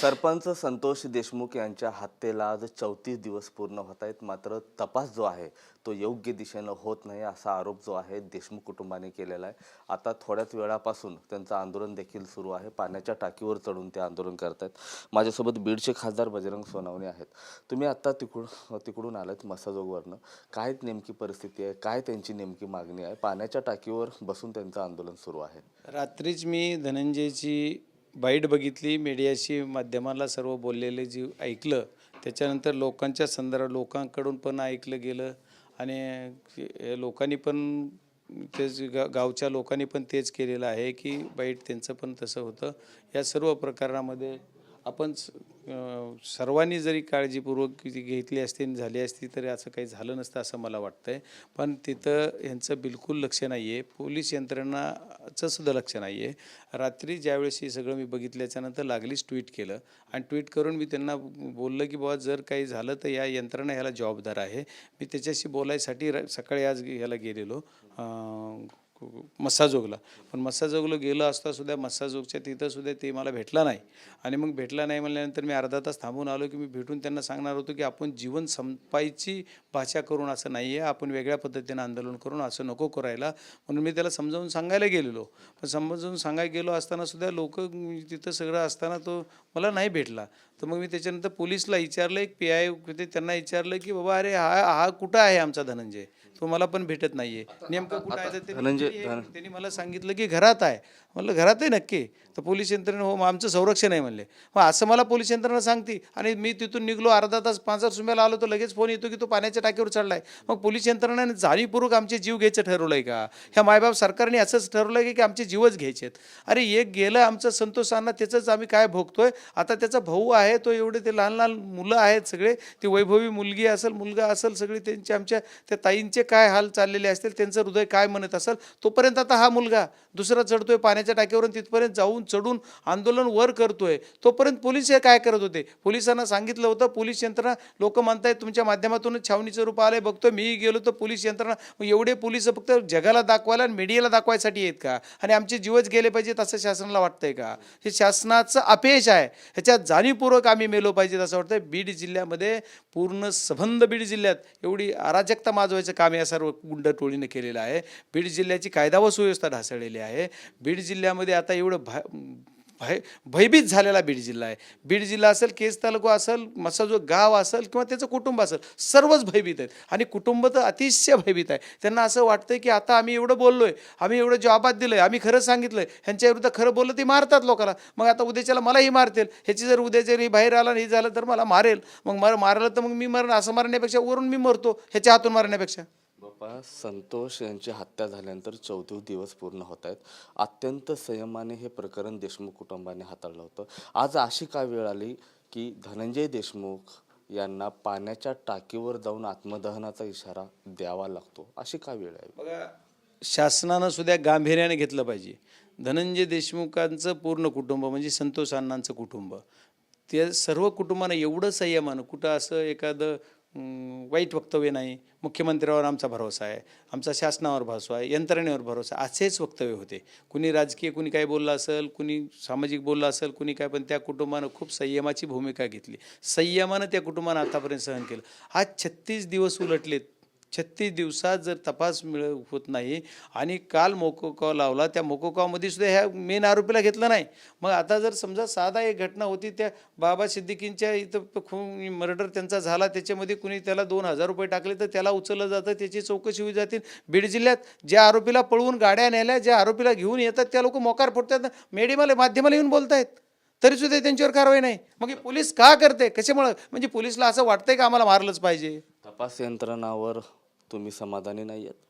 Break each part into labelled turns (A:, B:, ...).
A: सरपंच संतोष देशमुख यांच्या हत्येला आज चौतीस दिवस पूर्ण होत आहेत. मात्र तपास जो आहे तो योग्य दिशेनं होत नाही असा आरोप जो आहे देशमुख कुटुंबाने केलेला आहे. आता थोड्याच वेळापासून त्यांचं आंदोलन देखील सुरू आहे. पाण्याच्या टाकीवर चढून ते आंदोलन करत आहेत. माझ्यासोबत बीडचे खासदार बजरंग सोनावणे आहेत. तुम्ही आत्ता तिकडून तिकडून आलात मसाजोगवरनं. काय नेमकी परिस्थिती आहे? काय त्यांची नेमकी मागणी आहे? पाण्याच्या टाकीवर बसून त्यांचं आंदोलन सुरू आहे.
B: रात्रीच मी धनंजयची बाईट बघितली मीडियाशी माध्यमाला सर्व बोललेले जी ऐकलं त्याच्यानंतर लोकांच्या संदर्भात लोकांकडून पण ऐकलं गेलं आणि लोकांनी पण तेच गा गावच्या लोकांनी पण तेच केलेलं आहे की बाईट त्यांचं पण तसं होतं. या सर्व प्रकरणामध्ये आपण स- सर्वांनी जरी काळजीपूर्वक घेतली असती आणि झाली असती तरी असं काही झालं नसतं असं मला वाटतं आहे पण तिथं यांचं बिलकुल लक्ष नाही आहे पोलीस यंत्रणाचं सुद्धा लक्ष नाही आहे रात्री ज्यावेळेस हे सगळं मी बघितल्याच्यानंतर लागलीच ट्विट केलं. आणि ट्विट करून मी त्यांना बोललं की बाबा जर काही झालं तर या यंत्रणा ह्याला जबाबदार आहे. मी त्याच्याशी बोलायसाठी र- सकाळी आज ह्याला गेलेलो. मस्साजोगला पण मस्साजोगला गेलो असता सुद्धा मस्साजोगच्या तिथं सुद्धा ते मला भेटला नाही. आणि मग भेटला नाही म्हणल्यानंतर मी अर्धा तास थांबून आलो की मी भेटून त्यांना सांगणार होतो की आपण जीवन संपायची भाषा करून असं नाही आहे. आपण वेगळ्या पद्धतीनं आंदोलन करून असं नको करायला. म्हणून मी त्याला समजावून सांगायला गेलेलो. पण समजावून सांगायला गेलो असताना सुद्धा लोक तिथं सगळं असताना तो मला नाही भेटला. तर मग मी त्याच्यानंतर पोलीसला विचारलं एक पी आय होते त्यांना विचारलं की बाबा अरे हा हा कुठं आहे आमचा धनंजय? तो मला पण भेटत नाहीये. नेमकं कुठं आहे? तर त्यांनी-
A: धनंजय-
B: त्यांनी त्यांनी मला सांगितलं की घरात आहे. म्हणलं घरात आहे नक्की. तर पोलीस यंत्रणा हो मग आमचं संरक्षण आहे म्हणले. मग असं मला पोलीस यंत्रणा सांगते आणि मी तिथून निघलो अर्धा तास पाच हजार सुम्याला आलो तर लगेच फोन येतो की तो पाण्याच्या टाकीवर चढलाय मग पोलीस यंत्रणाने जाणीवपूर्वक आमचे जीव घ्यायचं ठरवलंय का? ह्या मायबाप सरकारने असंच ठरवलंय की आमचे जीवच घ्यायचे आहेत अरे एक गेलं आमचं संतोष अण्णा त्याचंच आम्ही काय भोगतोय? आता त्याचा भाऊ आहे तो एवढे ते लहान लहान मुलं आहेत सगळे ती वैभवी मुलगी असेल मुलगा असेल सगळे त्यांचे आमच्या त्या ताईंचे काय हाल चाललेले असतील त्यांचं हृदय काय म्हणत असेल तोपर्यंत आता हा मुलगा दुसरा चढतोय पाण्याच्या टाकीवरून तिथपर्यंत जाऊन चढून आंदोलन वर करतोय. तोपर्यंत पोलीस हे काय करत होते? पोलिसांना सांगितलं होतं पोलीस यंत्रणा लोक म्हणतायत तुमच्या माध्यमातूनच छावणीचं रूप आलंय बघतोय मीही गेलो तर पोलीस यंत्रणा एवढे पोलीस फक्त जगाला दाखवायला आणि मीडियाला दाखवायसाठी आहेत का? आणि आमचे जीवच गेले पाहिजेत असं शासनाला वाटतंय का? हे शासनाचं अपयश आहे. ह्याच्यात जाणीवपूर्वक आम्ही मेलो पाहिजेत असं वाटतं बीड जिल्ह्यामध्ये पूर्ण सबंध बीड जिल्ह्यात एवढी अराजकता माजवायचं काम या सर्व गुंड टोळीने केलेलं आहे. बीड जिल्ह्याची कायदा व सुव्यवस्था ढासळलेली आहे. बीड जिल्ह्यामध्ये आता एवढं भा भय भयभीत झालेला बीड जिल्हा आहे. बीड जिल्हा असेल केस तालुका असेल मसा जो गाव असेल किंवा त्याचं कुटुंब असेल सर्वच भयभीत आहेत. आणि कुटुंब तर अतिशय भयभीत आहे. त्यांना असं वाटतं की आता आम्ही एवढं बोललो आहे आम्ही एवढं जॉबात आहे आम्ही खरं सांगितलं ह्यांच्या विरुद्ध खरं बोललं ते मारतात लोकांना. मग आता उद्याच्याला मलाही मारतील. ह्याची जर उद्या जर ही बाहेर आला नाही झालं तर मला मारेल. मग मार मारलं तर मग मी मरण असं मारण्यापेक्षा वरून मी मरतो ह्याच्या हातून मारण्यापेक्षा.
A: बाप्पा संतोष यांची हत्या झाल्यानंतर चौतीस दिवस पूर्ण होत आहेत. अत्यंत संयमाने हे प्रकरण देशमुख कुटुंबाने हाताळलं होतं. आज अशी काय वेळ आली की धनंजय देशमुख यांना पाण्याच्या टाकीवर जाऊन आत्मदहनाचा इशारा द्यावा लागतो? अशी काय वेळ आहे?
B: बघा शासनानं सुद्धा गांभीर्याने घेतलं पाहिजे. धनंजय देशमुखांचं पूर्ण कुटुंब म्हणजे संतोष अण्णांचं कुटुंब. ते सर्व कुटुंबानं एवढं संयमानं कुठं असं एखादं वाईट वक्तव्य नाही. मुख्यमंत्र्यावर आमचा भरोसा आहे. आमचा शासनावर भरोसा आहे. यंत्रणेवर भरोसा असेच वक्तव्य होते. कुणी राजकीय कुणी काय बोललं असेल कुणी सामाजिक बोललं असेल कुणी काय पण त्या कुटुंबानं खूप संयमाची भूमिका घेतली. संयमानं त्या कुटुंबानं आतापर्यंत सहन केलं. आज छत्तीस दिवस उलटलेत. छत्तीस दिवसात जर तपास मिळ होत नाही आणि काल मोकोकाव लावला त्या मोकोकावमध्ये सुद्धा ह्या मेन आरोपीला घेतलं नाही. मग आता जर समजा साधा एक घटना होती त्या बाबा सिद्दीकींच्या इथं खून मर्डर त्यांचा झाला त्याच्यामध्ये कुणी त्याला दोन हजार रुपये टाकले तर त्याला उचललं जातं त्याची चौकशी होऊ जातील बीड जिल्ह्यात ज्या आरोपीला पळवून गाड्या नेल्या ज्या आरोपीला घेऊन येतात त्या लोक मोकार फोडतात मेडिमाला माध्यमाला येऊन बोलतायत. तरी सुद्धा त्यांच्यावर कारवाई नाही. मग पोलीस का करते? कशामुळं? म्हणजे पोलीसला असं वाटतंय का आम्हाला मारलंच पाहिजे?
A: तपास यंत्रणावर तुम्ही समाधानी नाही आहेत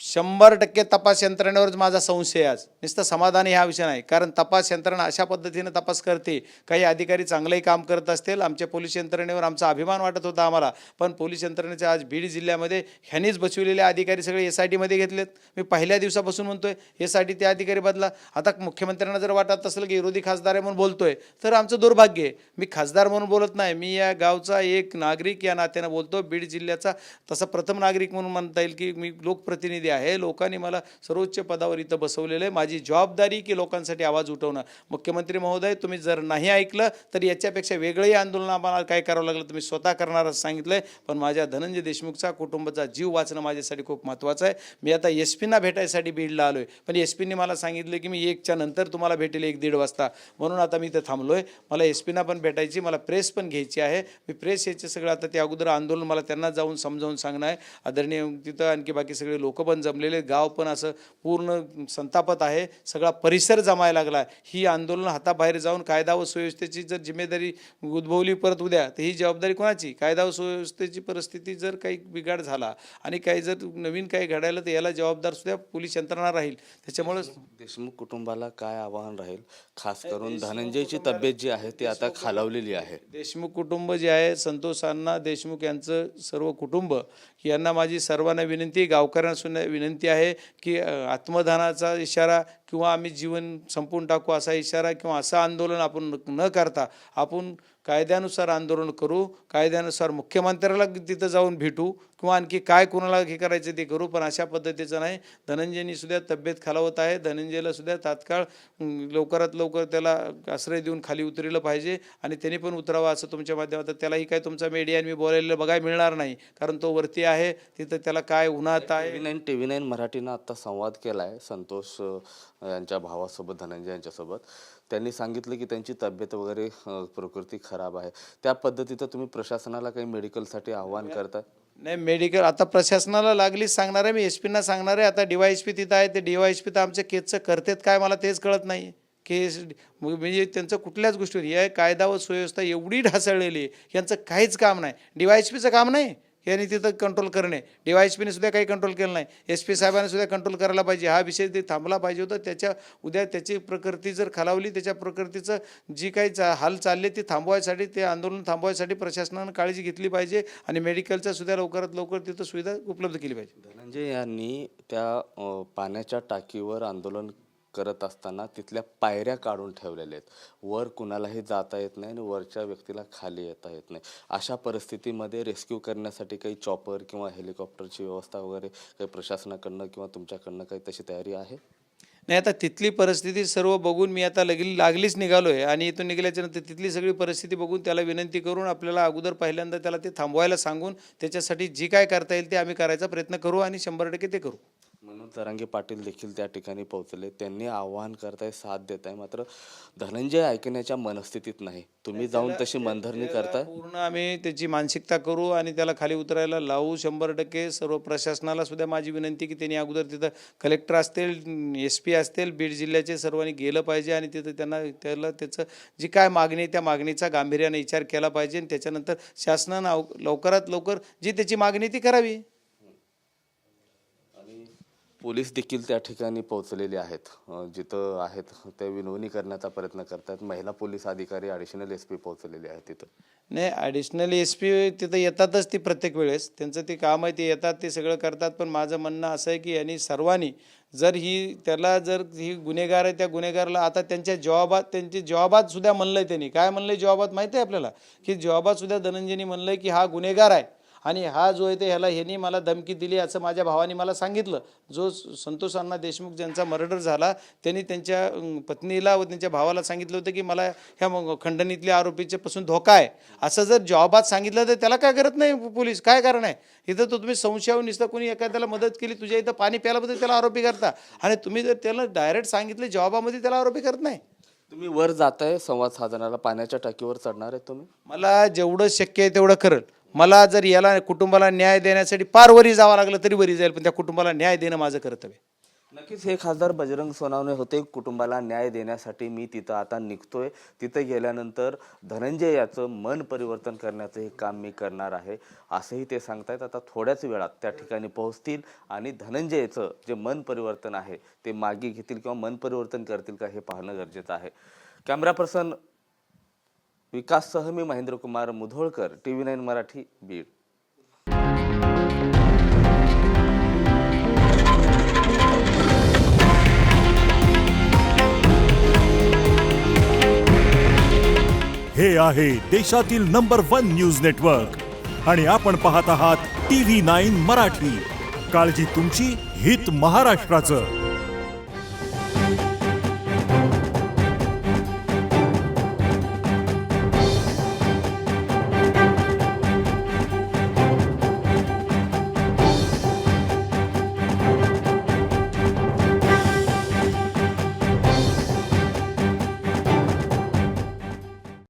B: शंभर टक्के तपास यंत्रणेवरच माझा संशय आज. नुसतं समाधानी हा विषय नाही. कारण तपास यंत्रणा अशा पद्धतीने तपास करते. काही अधिकारी चांगलंही काम करत असतील. आमच्या पोलीस यंत्रणेवर आमचा अभिमान वाटत होता आम्हाला. पण पोलीस यंत्रणेचे आज बीड जिल्ह्यामध्ये ह्यांनीच बसविलेले अधिकारी सगळे एस आय टीमध्ये घेतलेत. मी पहिल्या दिवसापासून म्हणतोय एस आय टी ते अधिकारी बदला. आता मुख्यमंत्र्यांना जर वाटत असेल की विरोधी खासदार आहे म्हणून बोलतोय तर आमचं दुर्भाग्य आहे. मी खासदार म्हणून बोलत नाही. मी या गावचा एक नागरिक या नात्यानं बोलतो. बीड जिल्ह्याचा तसा प्रथम नागरिक म्हणून म्हणता येईल की मी लोकप्रतिनिधी परिस्थिती आहे. लोकांनी मला सर्वोच्च पदावर इथं बसवलेलं आहे. माझी जबाबदारी की लोकांसाठी आवाज उठवणं. मुख्यमंत्री महोदय तुम्ही जर नाही ऐकलं तर याच्यापेक्षा वेगळंही आंदोलन आम्हाला काय करावं लागलं तुम्ही स्वतः करणार असं सांगितलं आहे पण माझ्या धनंजय देशमुखचा कुटुंबाचा जीव वाचणं माझ्यासाठी खूप महत्त्वाचं आहे. मी आता एस पीना भेटायसाठी बीडला आलो आहे पण एस पीने मला सांगितलं की मी एकच्या नंतर तुम्हाला भेटेल एक दीड वाजता. म्हणून आता मी इथं थांबलो आहे मला एस पीना पण भेटायची मला प्रेस पण घ्यायची आहे. मी प्रेस याचे सगळं आता ते अगोदर आंदोलन मला त्यांना जाऊन समजावून सांगणं आहे. आदरणीय तिथं आणखी बाकी सगळे लोक पण जमलेले. गाव पण असं पूर्ण संतापत आहे सगळा परिसर जमायला लागला. ही आंदोलन हाताबाहेर जाऊन कायदा व सुव्यवस्थेची जर जिम्मेदारी उद्भवली परत उद्या तर ही जबाबदारी कोणाची? कायदा व सुव्यवस्थेची परिस्थिती जर काही बिघाड झाला आणि काही जर नवीन काही घडायला तर याला जबाबदार सुद्धा पोलीस यंत्रणा राहील. त्याच्यामुळं
A: देशमुख कुटुंबाला काय आव्हान राहील? खास करून धनंजयची तब्येत जी आहे ती आता खालावलेली आहे.
B: देशमुख कुटुंब जे आहे संतोष अण्णा देशमुख यांचं सर्व कुटुंब यांना माझी सर्वांना विनंती गावकऱ्यांना सुद्धा विनंती आहे की आत्मदानाचा इशारा किंवा आम्ही जीवन संपवून टाकू असा इशारा किंवा असं आंदोलन आपण न करता आपण कायद्यानुसार आंदोलन करू कायद्यानुसार मुख्यमंत्र्याला तिथं जाऊन भेटू किंवा आणखी काय कोणाला हे करायचं ते करू पण अशा पद्धतीचं नाही. धनंजयनी सुद्धा तब्येत खालावत आहे. धनंजयला सुद्धा तात्काळ लवकरात लवकर त्याला आश्रय देऊन खाली उतरलं पाहिजे आणि त्यांनी पण उतरावं असं तुमच्या माध्यमातून. त्यालाही काय तुमचा मीडिया मी बोलायला बघायला मिळणार नाही कारण तो वरती आहे. तिथं त्याला काय उन्हात आहे?
A: T nine T V nine मराठीनं आता संवाद केला आहे संतोष यांच्या भावासोबत धनंजय यांच्यासोबत. त्यांनी सांगितलं की त्यांची तब्येत वगैरे प्रकृती खराब आहे. त्या पद्धतीचं तुम्ही प्रशासनाला काही मेडिकलसाठी आव्हान करता
B: नाही मेडिकल आता प्रशासनाला लागलीच सांगणार आहे मी एस पीना सांगणार आहे आता डी वाय एस पी तिथं आहे ते डी वाय एस पी तर आमच्या केसचं करतात काय मला तेच कळत नाही. केस म्हणजे त्यांचं कुठल्याच गोष्टीवर ही कायदा व सुव्यवस्था एवढी ढासळलेली आहे यांचं काहीच काम नाही. डी वाय एस पीचं काम नाही. यांनी तिथं कंट्रोल करणे. डी वाय एस पीने सुद्धा काही कंट्रोल केलं नाही. एस पी साहेबांनी सुद्धा कंट्रोल करायला पाहिजे. हा विषय ते थांबला पाहिजे होता. त्याच्या उद्या त्याची प्रकृती जर खालावली त्याच्या प्रकृतीचं जी काही चा हाल चालले ती थांबवायसाठी ते आंदोलन थांबवायसाठी प्रशासनानं काळजी घेतली पाहिजे आणि मेडिकलचा सुद्धा लवकरात लवकर तिथं सुविधा उपलब्ध केली पाहिजे.
A: धनंजय यांनी त्या पाण्याच्या टाकीवर आंदोलन करत असताना तिथल्या पायऱ्या काढून ठेवलेल्या आहेत. वर कुणालाही जाता येत नाही आणि वरच्या व्यक्तीला खाली येता येत नाही. अशा परिस्थितीमध्ये रेस्क्यू करण्यासाठी काही चॉपर किंवा हेलिकॉप्टरची व्यवस्था वगैरे काही प्रशासनाकडनं किंवा तुमच्याकडनं काही तशी तयारी आहे?
B: नाही आता तिथली परिस्थिती सर्व बघून मी आता लगेच लागलीच निघालो आहे आणि इथून निघाल्याच्यानंतर तिथली सगळी परिस्थिती बघून त्याला विनंती करून आपल्याला अगोदर पहिल्यांदा त्याला ते थांबवायला सांगून त्याच्यासाठी जी काय करता येईल ते आम्ही करायचा प्रयत्न करू आणि शंभर टक्के ते करू.
A: मनोज जरांगे पाटील देखील त्या ठिकाणी पोहोचले. त्यांनी आव्हान करताय साथ देत आहे मात्र धनंजय ऐकण्याच्या मनस्थितीत नाही. तुम्ही जाऊन तशी मनधरणी करताय?
B: पूर्ण आम्ही त्याची मानसिकता करू आणि त्याला खाली उतरायला लावू शंभर टक्के. सर्व प्रशासनाला सुद्धा माझी विनंती की त्यांनी अगोदर तिथं कलेक्टर असतील एस पी असतील बीड जिल्ह्याचे सर्वांनी गेलं पाहिजे आणि तिथं त्यांना त्याला त्याचं जी काय मागणी आहे त्या मागणीचा गांभीर्याने विचार केला पाहिजे आणि त्याच्यानंतर शासनानं लवकरात लवकर जी त्याची मागणी ती करावी.
A: पोलीस देखील त्या ठिकाणी पोहोचलेले आहेत. जिथं आहेत ते विनवणी करण्याचा प्रयत्न करतात. महिला पोलीस अधिकारी ॲडिशनल एस पी पोहोचलेले आहेत तिथं.
B: नाही ॲडिशनल एस पी तिथं येतातच ती प्रत्येक वेळेस. त्यांचं ते काम आहे ते येतात ते सगळं करतात. पण माझं म्हणणं असं आहे की यांनी सर्वांनी जर ही त्याला जर ही गुन्हेगार आहे त्या गुन्हेगाराला आता त्यांच्या जॉबात त्यांची जॉबातसुद्धा सुद्धा आहे त्यांनी. काय म्हणलं आहे जॉबात माहिती आहे आपल्याला? की जॉबातसुद्धा सुद्धा धनंजयनी आहे की हा गुन्हेगार आहे. आणि हा जो आहे ते ह्याला ह्यांनी मला धमकी दिली असं माझ्या भावाने मला सांगितलं. जो संतोष अण्णा देशमुख ज्यांचा मर्डर झाला त्यांनी त्यांच्या पत्नीला व त्यांच्या भावाला सांगितलं होतं की मला ह्या खंडणीतल्या आरोपीच्या पासून धोका आहे. असं जर जॉबात सांगितलं तर त्याला काय करत नाही पोलीस. काय कारण आहे? इथं तो तुम्ही संशयावर निसता कोणी एखाद्याला मदत केली तुझ्या इथं पाणी प्यायल्याबद्दल त्याला आरोपी करता. आणि तुम्ही जर त्याला डायरेक्ट सांगितले जॉबामध्ये त्याला आरोपी करत नाही.
A: तुम्ही वर जाताय संवाद साधनाला पाण्याच्या टाकीवर चढणार आहे तुम्ही?
B: मला जेवढं शक्य आहे तेवढं करेल. मला जर याला कुटुंबाला न्याय देण्यासाठी पारवरी जावं लागलं तरी वरी जाईल पण त्या कुटुंबाला न्याय देणं माझं कर्तव्य
A: नक्कीच हे खासदार बजरंग सोनावणे होते. कुटुंबाला न्याय देण्यासाठी मी तिथं आता निघतोय. तिथं गेल्यानंतर धनंजय याचं मन परिवर्तन करण्याचं हे काम मी करणार आहे असंही ते सांगतायत. आता थोड्याच वेळात त्या ठिकाणी पोहोचतील आणि धनंजयचं जे मन परिवर्तन आहे ते मागे घेतील किंवा मन परिवर्तन करतील का हे पाहणं गरजेचं आहे. कॅमेरा पर्सन विकाससह मी Mahendra Kumar Mudholkar T V nine Marathi Beed.
C: हे आहे देशातील नंबर वन न्यूज नेटवर्क. आणि आपण पाहत आहात टी व्ही नाईन मराठी. काळजी तुमची हित महाराष्ट्राचं.